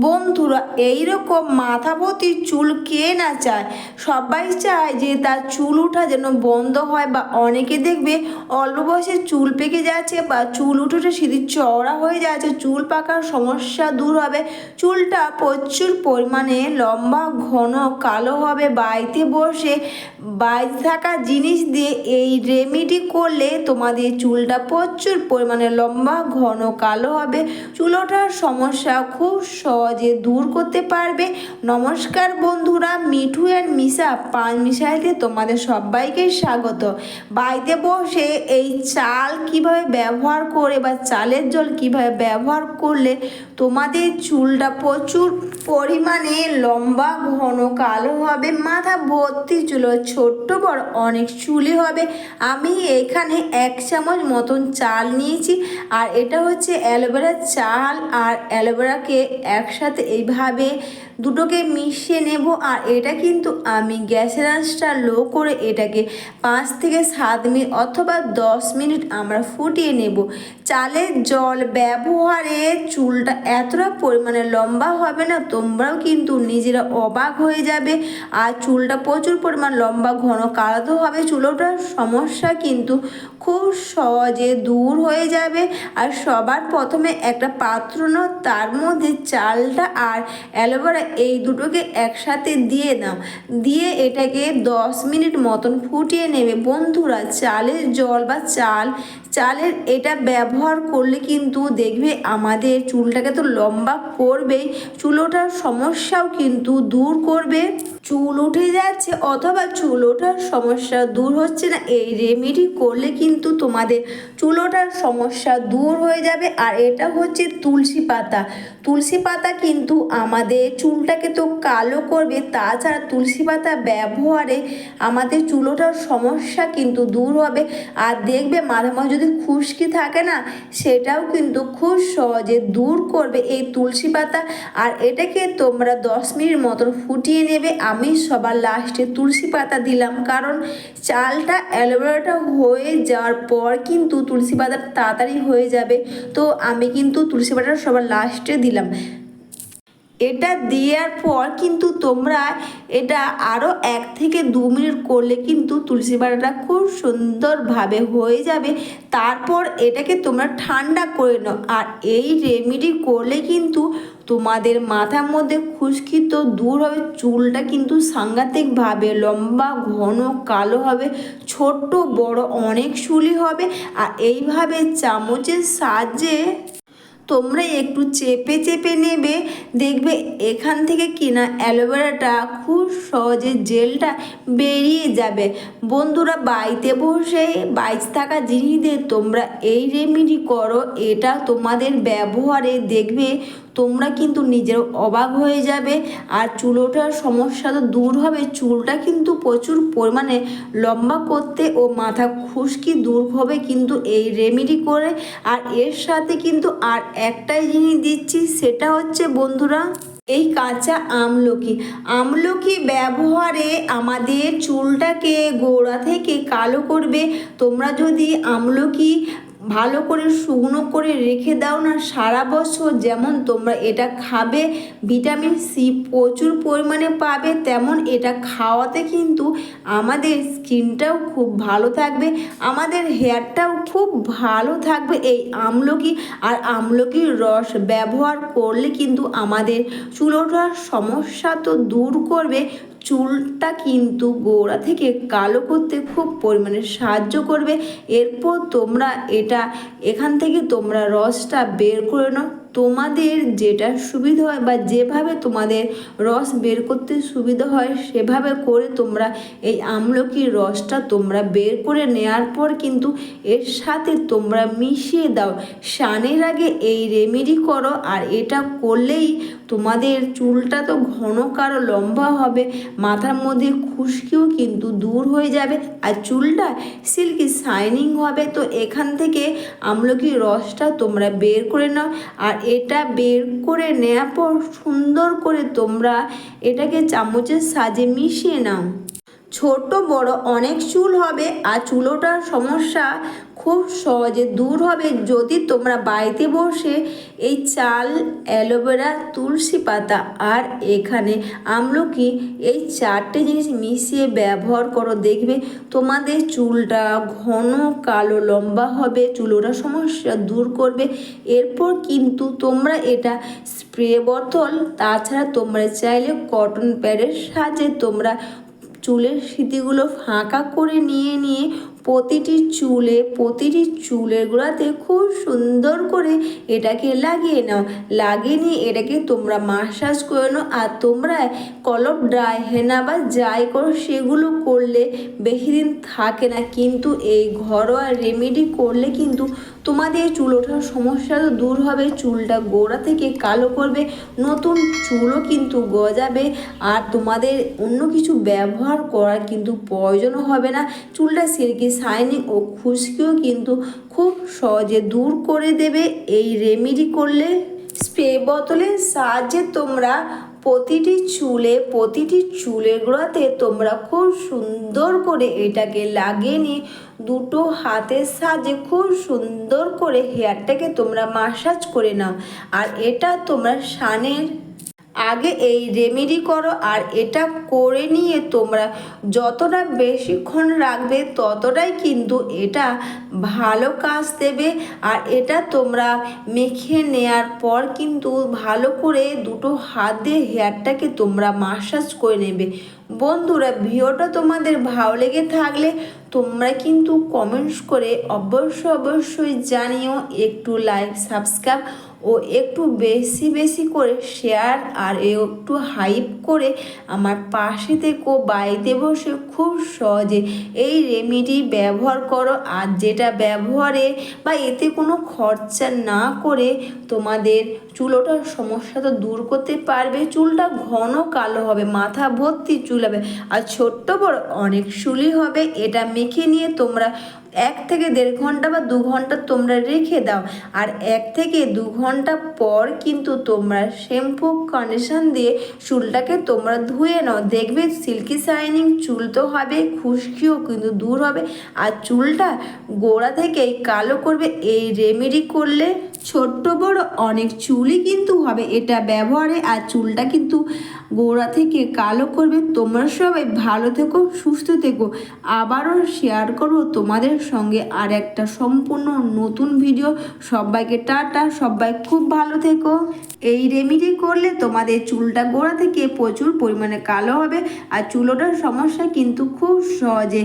বন্ধুরা, এইরকম মাথা চুল কে না চায়? সবাই চায় যে তার চুল ওঠা যেন বন্ধ হয় বা অনেকে দেখবে অল্প বয়সে চুল পেকে যাচ্ছে বা চুল উঠে উঠে সিঁড়ি চওড়া হয়ে যাচ্ছে, চুল পাকার সমস্যা দূর হবে। চুলটা প্রচুর পরিমাণে লম্বা, ঘন, কালো হবে। বাড়িতে বসে, বাড়িতে থাকা জিনিস দিয়ে এই রেমিডি করলে তোমাদের চুলটা প্রচুর পরিমাণে লম্বা, ঘন, কালো হবে। চুল ওঠার সমস্যা খুব সহজে। দূর করতে পারবে। নমস্কার বন্ধুরা, মিঠু অ্যান্ড মিশা পাঁচ মিশাইতে তোমাদের সবাইকে স্বাগত। বাড়িতে বসে এই চাল কীভাবে ব্যবহার করে বা চালের জল কীভাবে ব্যবহার করলে তোমাদের চুলটা প্রচুর পরিমাণে লম্বা, ঘন, কালো হবে, মাথা ভর্তি চুল ছোট্ট বড় অনেক চুলি হবে। আমি এখানে এক চামচ মতন চাল নিয়েছি, আর এটা হচ্ছে অ্যালোভেরার চাল, আর অ্যালোভেরাকে একসাথে এইভাবে দুটোকে মিশিয়ে নেব আর এটা কিন্তু আমি গ্যাসের আঁচটা লো করে এটাকে পাঁচ থেকে সাত মিনিট অথবা দশ মিনিট আমরা ফুটিয়ে নেব। চালের জল ব্যবহারে চুলটা এতটা পরিমাণে লম্বা হবে না, তোমরাও কিন্তু নিজেরা অবাক হয়ে যাবে। আর চুলটা প্রচুর পরিমাণ লম্বা, ঘন কালাতেও হবে চুলোটার সমস্যা কিন্তু খুব সহজে দূর হয়ে যাবে। আর সবার প্রথমে একটা পাত্র তার মধ্যে চালটা আর অ্যালোভেরা এই দুটোকে একসাথে দিয়ে দাও দিয়ে এটাকে দশ মিনিট মতন ফুটিয়ে নেবে। বন্ধুরা, চালের জল বা চাল, চালের এটা ব্যবহার করলে কিন্তু দেখবে আমাদের চুলটাকে তো লম্বা করবেই, চুলোটার সমস্যাও কিন্তু দূর করবে। চুল উঠে যাচ্ছে অথবা চুল ওঠার সমস্যা দূর হচ্ছে না। এই রেমেডি করলে কিন্তু তোমাদের চুল ওঠার সমস্যা দূর হয়ে যাবে। আর এটা হচ্ছে তুলসী পাতা। তুলসী পাতা কিন্তু আমাদের চুলটাকে তো কালো করবে। তাছাড়া তুলসী পাতা ব্যবহারে আমাদের চুল ওঠার সমস্যা কিন্তু দূর হবে। আর দেখবে মাঝে মাঝে যদি খুশকি থাকে না, সেটাও কিন্তু খুব সহজে দূর করবে এই তুলসী পাতা। আর এটাকে তোমরা দশ মিনিট মতন ফুটিয়ে নেবে। আমি সবার লাস্টে তুলসী পাতা দিলাম, কারণ চালটা অ্যালোভেরাটা হয়ে যাওয়ার পর কিন্তু তুলসী পাতা তাড়াতাড়ি হয়ে যাবে। তো আমি কিন্তু তুলসী পাতাটা সবার লাস্টে দিলাম। এটা দেওয়ার পর কিন্তু তোমরা এটা আরও এক থেকে দু মিনিট করলে কিন্তু তুলসী পাতাটা খুব সুন্দরভাবে হয়ে যাবে। তারপর এটাকে তোমরা ঠান্ডা করে নাও। আর এই রেমেডি করলে কিন্তু তোমাদের মাথার মধ্যে খুশকি তো দূর হবে, চুলটা কিন্তু সাংঘাতিকভাবে লম্বা, ঘন, কালো হবে, ছোট্ট, বড় অনেক চুলি হবে। আর এইভাবে চামচের সাহায্যে তোমরা একটু চেপে চেপে নেবে, দেখবে এখান থেকে কিনা অ্যালোভেরাটা খুব সহজে জেলটা বেরিয়ে যাবে। বন্ধুরা, বাড়িতে বসে বাইচ থাকা জিনিস দিয়ে তোমরা এই রেমিডি করো, এটা তোমাদের ব্যবহারে দেখবে তোমরা কিন্তু নিজের অবাক হয়ে যাবে। আর চুল ওঠার সমস্যা তো দূর হবে, চুলটা কিন্তু প্রচুর পরিমাণে লম্বা করতে ও মাথা খুশকি দূর হবে কিন্তু এই রেমিডি করে। আর এর সাথে কিন্তু আর একটাই জিনিস দিচ্ছি, সেটা হচ্ছে বন্ধুরা, এই কাঁচা আমলকি। আমলকি ব্যবহারে আমাদের চুলটাকে গোড়া থেকে কালো করবে। তোমরা যদি আমলকি ভালো করে শুকনো করে রেখে দাও না সারা বছর। যেমন তোমরা এটা খাবে, ভিটামিন সি প্রচুর পরিমাণে পাবে, তেমন এটা খাওয়াতে কিন্তু আমাদের স্কিনটাও খুব ভালো থাকবে, আমাদের হেয়ারটাও খুব ভালো থাকবে। এই আমলকি আর আমলকির রস ব্যবহার করলে কিন্তু আমাদের চুল ওঠার সমস্যা তো দূর করবে। চুলটা কিন্তু গোড়া থেকে কালো করতে খুব পরিমাণে সাহায্য করবে। এরপর তোমরা এটা, এখান থেকে তোমরা রসটা বের করে নাও। তোমাদের যেটা সুবিধা হয় বা যেভাবে তোমাদের রস বের করতে সুবিধা হয়, সেভাবে করে তোমরা এই আমলকির রসটা তোমরা বের করে নেওয়ার পর কিন্তু এর সাথে তোমরা মিশিয়ে দাও। স্নানের আগে এই রেমেডি করো আর এটা করলেই তোমাদের চুলটা তো ঘন কারও লম্বা হবে, মাথার মধ্যে খুশকিও কিন্তু দূর হয়ে যাবে আর চুলটা সিল্কি শাইনিং হবে। তো এখান থেকে আমলকির রসটা তোমরা বের করে নাও আর এটা বের করে নেওয়ার পর সুন্দর করে তোমরা এটাকে চামচের সাজে মিশিয়ে নাও। ছোট বড় অনেক চুল হবে আর চুলোটার সমস্যা খুব সহজে দূর হবে যদি তোমরা বাড়িতে বসে এই চাল, অ্যালোভেরা, তুলসী পাতা আর এখানে আমলকি এই চারটে জিনিস মিশিয়ে ব্যবহার করো। দেখবে তোমাদের চুলটা ঘন কালো লম্বা হবে, চুলোটা সমস্যা দূর করবে। এরপর কিন্তু তোমরা এটা স্প্রে বোতল, তাছাড়া তোমরা চাইলে কটন প্যাডের সাহায্যে তোমরা চুলের স্মৃতিগুলো ফাঁকা করে নিয়ে নিয়ে প্রতিটি চুলে, প্রতিটি চুলের গোড়াতে খুব সুন্দর করে এটাকে লাগিয়ে নাও। লাগিয়ে নিয়ে এটাকে তোমরা মাসাজ করে নাও আর তোমরা কলপ ড্রাই হেনা বা যাই করো, সেগুলো করলে বেশি দিন থাকে না। কিন্তু এই ঘরোয়া রেমেডি করলে কিন্তু তোমাদের চুল ওঠার সমস্যা তো দূর হবে, চুলটা গোড়া থেকে কালো করবে, নতুন চুলও কিন্তু গজাবে আর তোমাদের অন্য কিছু ব্যবহার করার কিন্তু প্রয়োজনও হবে না। চুলটা সিল্কি শাইনিং ও খুশকিও কিন্তু খুব সহজে দূর করে দেবে। এই রেমেডি করলে স্প্রে বোতলের সাহায্যে তোমরা প্রতিটি চুলে, প্রতিটি চুলের গোড়াতে তোমরা খুব সুন্দর করে এটাকে লাগিয়ে নিয়ে দুটো হাতের সাহায্যে খুব সুন্দর করে হেয়ারটাকে তোমরা মাসাজ করে নাও। আর এটা তোমরা সানের আগে এই রেমেডি করো আর এটা করে নিয়ে তোমরা যতটা বেশিক্ষণ রাখবে ততটাই কিন্তু এটা ভালো কাজ দেবে। আর এটা তোমরা মেখে নেয়ার পর কিন্তু ভালো করে দুটো হাত দিয়ে হেয়ারটাকে তোমরা মাসাজ করে নেবে। বন্ধুরা, ভিডিওটা তোমাদের ভালো লেগে থাকলে তোমরা কিন্তু কমেন্টস করে অবশ্যই অবশ্যই জানিও। একটু লাইক সাবস্ক্রাইব ও একটু বেশি বেশি করে শেয়ার আর একটু হাইপ করে আমার পাশে থেকো, বাড়িতে বসে খুব সহজে এই রেমেডি ব্যবহার করো। আর যেটা ব্যবহারে বা এতে কোনো খরচা না করে তোমাদের চুলোটার সমস্যা তো দূর করতে পারবে। চুলটা ঘন কালো হবে, মাথা ভর্তি চুল হবে আর ছোট্ট বড় অনেক চুলই হবে। এটা মেখে নিয়ে তোমরা এক থেকে দেড় ঘণ্টা বা দু ঘণ্টা তোমরা রেখে দাও। আর এক থেকে দু ঘণ্টা পর কিন্তু তোমরা শ্যাম্পু কন্ডিশন দিয়ে চুলটাকে তোমরা ধুয়ে নাও। দেখবে সিল্কি শাইনিং চুল তো হবে, খুশকিও কিন্তু দূর হবে। আর চুলটা গোড়া থেকেই কালো করবে, এই রেমেডি করলে ছোট্ট বড় অনেক চুলই কিন্তু হবে। এটা ব্যবহারে আর চুলটা কিন্তু গোড়া থেকে কালো করবে। তোমরা সবাই ভালো থেকো, সুস্থ থেকো। আবারও শেয়ার করব তোমাদের সঙ্গে আর একটা সম্পূর্ণ নতুন ভিডিও সবাইকে টাটা, সবাই খুব ভালো থেকো। এই রেমিডি করলে তোমাদের চুলটা গোড়া থেকে প্রচুর পরিমাণে কালো হবে। আর চুলোটার সমস্যা কিন্তু খুব সহজে